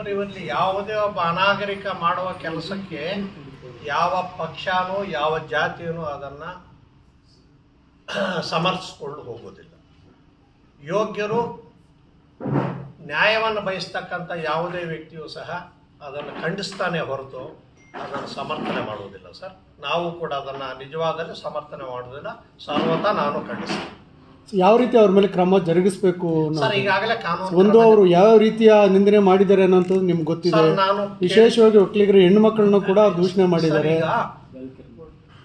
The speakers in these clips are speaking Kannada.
ಇವರಲ್ಲಿ ಯಾವುದೇ ಒಬ್ಬ ಅನಾಗರಿಕ ಮಾಡುವ ಕೆಲಸಕ್ಕೆ ಯಾವ ಪಕ್ಷನೂ, ಯಾವ ಜಾತಿಯೂ ಅದನ್ನು ಸಮರ್ಥಿಸ್ಕೊಂಡು ಹೋಗೋದಿಲ್ಲ. ಯೋಗ್ಯರು ನ್ಯಾಯವನ್ನು ಬಯಸ್ತಕ್ಕಂಥ ಯಾವುದೇ ವ್ಯಕ್ತಿಯೂ ಸಹ ಅದನ್ನು ಖಂಡಿಸ್ತಾನೆ ಹೊರತು ಅದನ್ನು ಸಮರ್ಥನೆ ಮಾಡುವುದಿಲ್ಲ ಸರ್. ನಾವು ಕೂಡ ಅದನ್ನು ನಿಜವಾದಲ್ಲಿ ಸಮರ್ಥನೆ ಮಾಡುವುದಿಲ್ಲ. ಸರ್ವತಾ ನಾನು ಖಂಡಿಸ್ತೀನಿ. ಯಾವ ರೀತಿ ಅವ್ರ ಮೇಲೆ ಕ್ರಮ ಜರುಗಿಸಬೇಕು ಸರ್ ಈಗಾಗಲೇ ಕಾನೂನು ಒಂದು ಅವರು ಯಾವ ರೀತಿಯ ನಿಂದನೆ ಮಾಡಿದ್ದಾರೆ ಅನ್ನೋಂಥದ್ದು ನಿಮ್ಗೆ ಗೊತ್ತಿದೆ. ಸರ್, ನಾನು ವಿಶೇಷವಾಗಿ ಒಕ್ಕಲಿಗರು ಹೆಣ್ಣು ಮಕ್ಕಳನ್ನು ಕೂಡ ದೂಷಣೆ ಮಾಡಿದ್ದಾರೆ. ಈಗ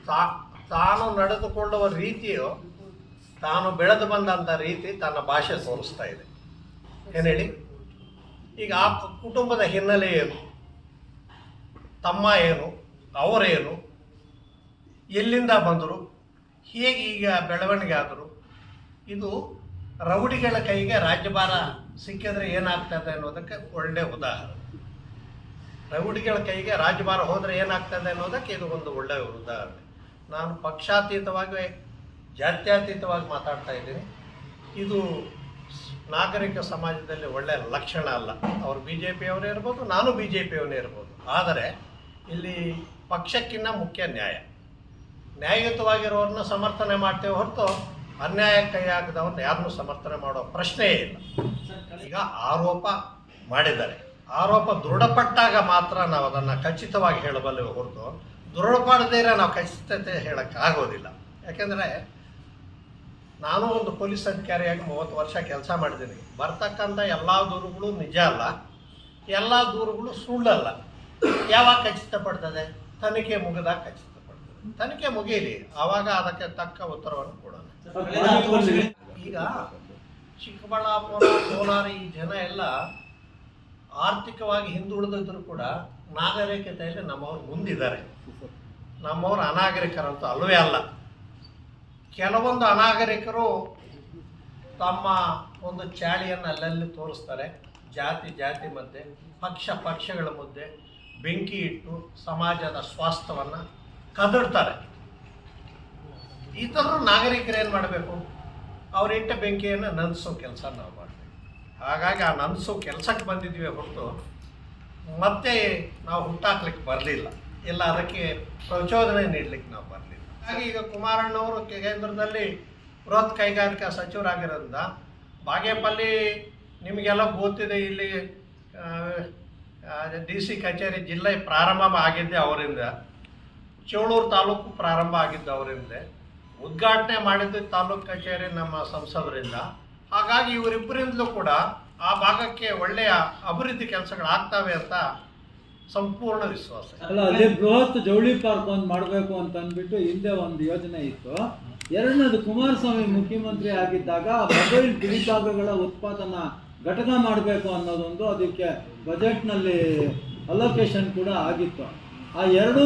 ತಾ- ತಾನು ನಡೆದುಕೊಳ್ಳುವ ರೀತಿಯು ತಾನು ಬೆಳೆದು ಬಂದಂಥ ರೀತಿ ತನ್ನ ಭಾಷೆ ತೋರಿಸ್ತಾ ಇದೆ. ಏನು ಹೇಳಿ? ಈಗ ಆ ಕು- ಕುಟುಂಬದ ಹಿನ್ನೆಲೆ ಏನು? ತಮ್ಮ ಏನು? ಅವರೇನು? ಎಲ್ಲಿಂದ ಬಂದರು? ಹೇಗೆ ಈಗ ಬೆಳವಣಿಗೆ ಆದರು? ಇದು ರೌಡಿಗಳ ಕೈಗೆ ರಾಜ್ಯಭಾರ ಸಿಕ್ಕಿದ್ರೆ ಏನಾಗ್ತದೆ ಅನ್ನೋದಕ್ಕೆ ಒಳ್ಳೆ ಉದಾಹರಣೆ. ರೌಡಿಗಳ ಕೈಗೆ ರಾಜ್ಯಭಾರ ಹೋದರೆ ಏನಾಗ್ತದೆ ಅನ್ನೋದಕ್ಕೆ ಇದು ಒಂದು ಒಳ್ಳೆಯ ಉದಾಹರಣೆ. ನಾನು ಪಕ್ಷಾತೀತವಾಗಿ ಜಾತ್ಯತೀತವಾಗಿ ಮಾತಾಡ್ತಾ ಇದ್ದೀನಿ. ಇದು ನಾಗರಿಕ ಸಮಾಜದಲ್ಲಿ ಒಳ್ಳೆಯ ಲಕ್ಷಣ ಅಲ್ಲ. ಅವರು ಬಿ ಜೆ ಪಿಯವರೇ ಇರ್ಬೋದು, ನಾನು ಬಿ ಜೆ ಪಿಯವನೇ ಇರ್ಬೋದು. ಆದರೆ ಇಲ್ಲಿ ಪಕ್ಷಕ್ಕಿಂತ ಮುಖ್ಯ ನ್ಯಾಯ. ನ್ಯಾಯಯುತವಾಗಿರೋರನ್ನ ಸಮರ್ಥನೆ ಮಾಡ್ತೇವೆ ಹೊರತು ಅನ್ಯಾಯ ಕೈ ಹಾಕಿದವ್ರನ್ನ ಯಾರನ್ನೂ ಸಮರ್ಥನೆ ಮಾಡೋ ಪ್ರಶ್ನೆಯೇ ಇಲ್ಲ. ಈಗ ಆರೋಪ ಮಾಡಿದ್ದಾರೆ. ಆರೋಪ ದೃಢಪಟ್ಟಾಗ ಮಾತ್ರ ನಾವು ಅದನ್ನು ಖಚಿತವಾಗಿ ಹೇಳಬಲ್ಲೆ ಹೊರತು ದೃಢಪಡದೇ ನಾವು ಖಚಿತತೆ ಹೇಳೋಕ್ಕಾಗೋದಿಲ್ಲ. ಯಾಕೆಂದರೆ ನಾನು ಒಂದು ಪೊಲೀಸ್ ಅಧಿಕಾರಿಯಾಗಿ ಮೂವತ್ತು ವರ್ಷ ಕೆಲಸ ಮಾಡಿದ್ದೀನಿ. ಬರ್ತಕ್ಕಂಥ ಎಲ್ಲ ದೂರುಗಳು ನಿಜ ಅಲ್ಲ. ಎಲ್ಲ ದೂರುಗಳು ಸುಳ್ಳಲ್ಲ. ಯಾವಾಗ ಖಚಿತಪಡ್ತದೆ? ತನಿಖೆ ಮುಗಿದಾಗ ಖಚಿತಪಡ್ತದೆ ತನಿಖೆ ಮುಗಿಯಲಿ, ಆವಾಗ ಅದಕ್ಕೆ ತಕ್ಕ ಉತ್ತರವನ್ನು ಕೊಡೋಣ. ಈಗ ಚಿಕ್ಕಬಳ್ಳಾಪುರ, ಕೋಲಾರ ಈ ಜನ ಎಲ್ಲ ಆರ್ಥಿಕವಾಗಿ ಹಿಂದುಳಿದಿದ್ರು ಕೂಡ ನಾಗರಿಕತೆಯಲ್ಲಿ ನಮ್ಮವ್ರು ಮುಂದಿದ್ದಾರೆ. ನಮ್ಮವ್ರು ಅನಾಗರಿಕರಂತೂ ಅಲ್ಲವೇ ಅಲ್ಲ. ಕೆಲವೊಂದು ಅನಾಗರಿಕರು ತಮ್ಮ ಒಂದು ಚಾಳಿಯನ್ನು ಅಲ್ಲಲ್ಲಿ ತೋರಿಸ್ತಾರೆ. ಜಾತಿ ಜಾತಿ ಮಧ್ಯೆ, ಪಕ್ಷ, ಪಕ್ಷಗಳ ಮುದ್ದೆ ಬೆಂಕಿ ಇಟ್ಟು ಸಮಾಜದ ಸ್ವಾಸ್ಥ್ಯವನ್ನು ಕದಡ್ತಾರೆ. ಥರ ನಾಗರಿಕರು ಏನು ಮಾಡಬೇಕು? ಅವರಿಟ್ಟ ಬೆಂಕಿಯನ್ನು ನಂದಿಸೋ ಕೆಲಸ ನಾವು ಮಾಡಬೇಕು. ಹಾಗಾಗಿ ಆ ನಂದಿಸೋ ಕೆಲಸಕ್ಕೆ ಬಂದಿದ್ದೀವಿ ಹೊರತು ಮತ್ತೆ ನಾವು ಹುಟ್ಟಾಕ್ಲಿಕ್ಕೆ ಬರಲಿಲ್ಲ. ಇಲ್ಲ ಅದಕ್ಕೆ ಪ್ರಚೋದನೆ ನೀಡ್ಲಿಕ್ಕೆ ನಾವು ಬರಲಿಲ್ಲ. ಹಾಗಾಗಿ ಈಗ ಕುಮಾರಣ್ಣವರು ಕೇಂದ್ರದಲ್ಲಿ ಬೃಹತ್ ಕೈಗಾರಿಕಾ ಸಚಿವರಾಗಿರೋದ್ರಿಂದ ಬಾಗೇಪಲ್ಲಿ ನಿಮಗೆಲ್ಲ ಗೊತ್ತಿದೆ ಇಲ್ಲಿ ಡಿ ಸಿ ಕಚೇರಿ ಜಿಲ್ಲೆ ಪ್ರಾರಂಭ ಆಗಿದ್ದೆ ಅವರಿಂದ. ಚೇಳೂರು ತಾಲೂಕು ಪ್ರಾರಂಭ ಆಗಿದ್ದು ಉದ್ಘಾಟನೆ ಮಾಡಿದ್ದು ತಾಲೂಕು ಕಚೇರಿ ನಮ್ಮ ಸಂಸದರಿಂದ. ಹಾಗಾಗಿ ಇವರಿಬ್ಬರಿಂದಲೂ ಕೂಡ ಆ ಭಾಗಕ್ಕೆ ಒಳ್ಳೆಯ ಅಭಿವೃದ್ಧಿ ಕೆಲಸಗಳು ಆಗ್ತವೆ ಅಂತ ಸಂಪೂರ್ಣ ವಿಶ್ವಾಸ. ಅಲ್ಲ ಅದೇ ಬೃಹತ್ ಜವಳಿ ಪಾರ್ಕ್ ಒಂದು ಮಾಡಬೇಕು ಅಂತ ಅಂದ್ಬಿಟ್ಟು ಹಿಂದೆ ಒಂದು ಯೋಜನೆ ಇತ್ತು. ಎರಡನೇದು ಕುಮಾರಸ್ವಾಮಿ ಮುಖ್ಯಮಂತ್ರಿ ಆಗಿದ್ದಾಗ ಮೊಬೈಲ್ ಕಿರಿಕಾಗಗಳ ಉತ್ಪಾದನಾ ಘಟಕ ಮಾಡಬೇಕು ಅನ್ನೋದೊಂದು ಅದಕ್ಕೆ ಬಜೆಟ್ನಲ್ಲಿ ಅಲೋಕೇಶನ್ ಕೂಡ ಆಗಿತ್ತು. ಆ ಎರಡೂ